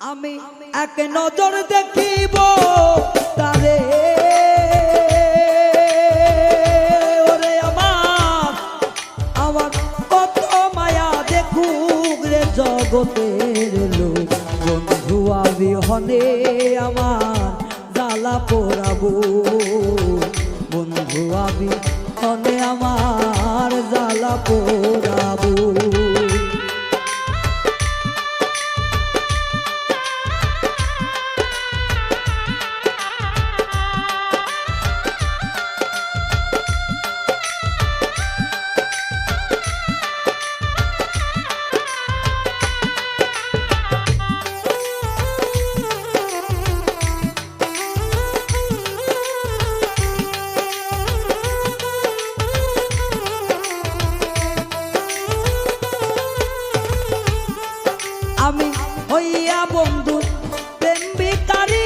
আমি এক নজর দেখিব তারে। আমার কত মায়া বন্ধু বিহনে আমার জ্বালা পোড়াবো। বন্ধু বিহনে আমার জ্বালা আমি হইয়া বন্ধু প্রেম বিকারি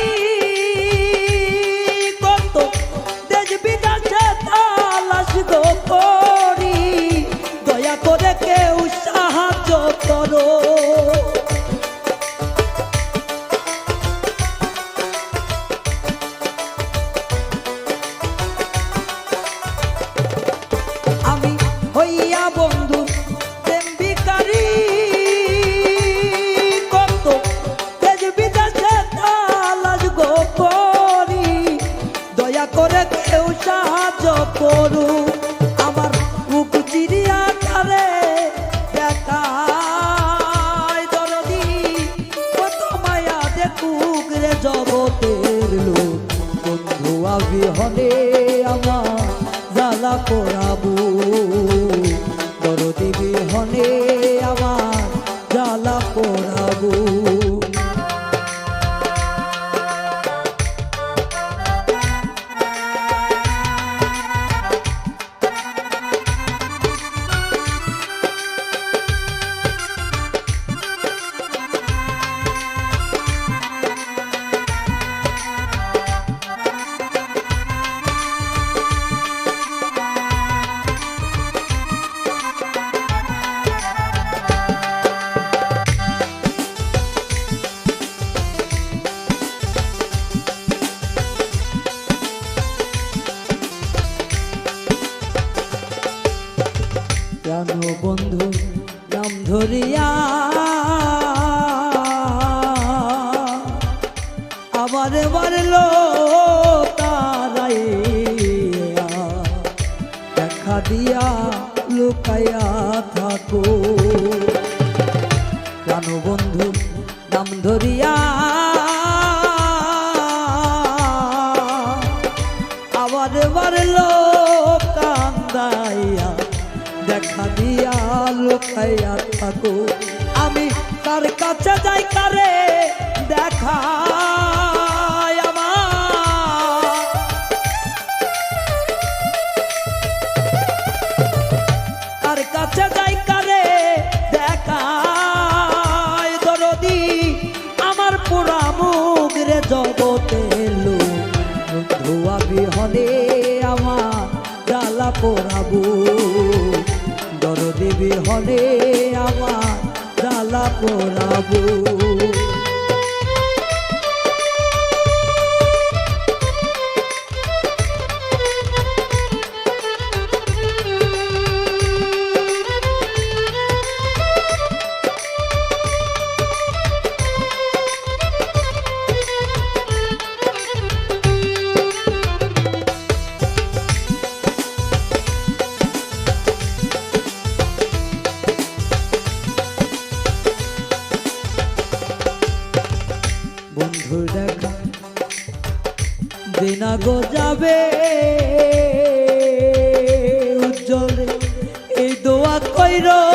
বন্ধু বিহনে আমার জ্বালা পোড়াবো। দরদি বিহনে আমার জ্বালা পোড়াবো। বন্ধু, নাম ধরিয়া আবার মারল তারাইয়া। দেখা দিয়া লুকাইয়া থাকো। কেন বন্ধু, নাম ধরিয়া আবার মারল কান্দাইয়া। দেখা দিয়া লুকাইয়া থাকো। আমি তার কাছে যাই, কারে দেখা কাছে যাই, কারে দেখায় দরদি, আমার পুরা মুখ রে জগতের লোক ধোয়া বিহনে আমার জ্বালা পোড়াবো বিহনে আমার জ্বালা পোড়াবো। দেখা। দিনা গো যাবে উজ্জ্বল। এই দোয়া কইর।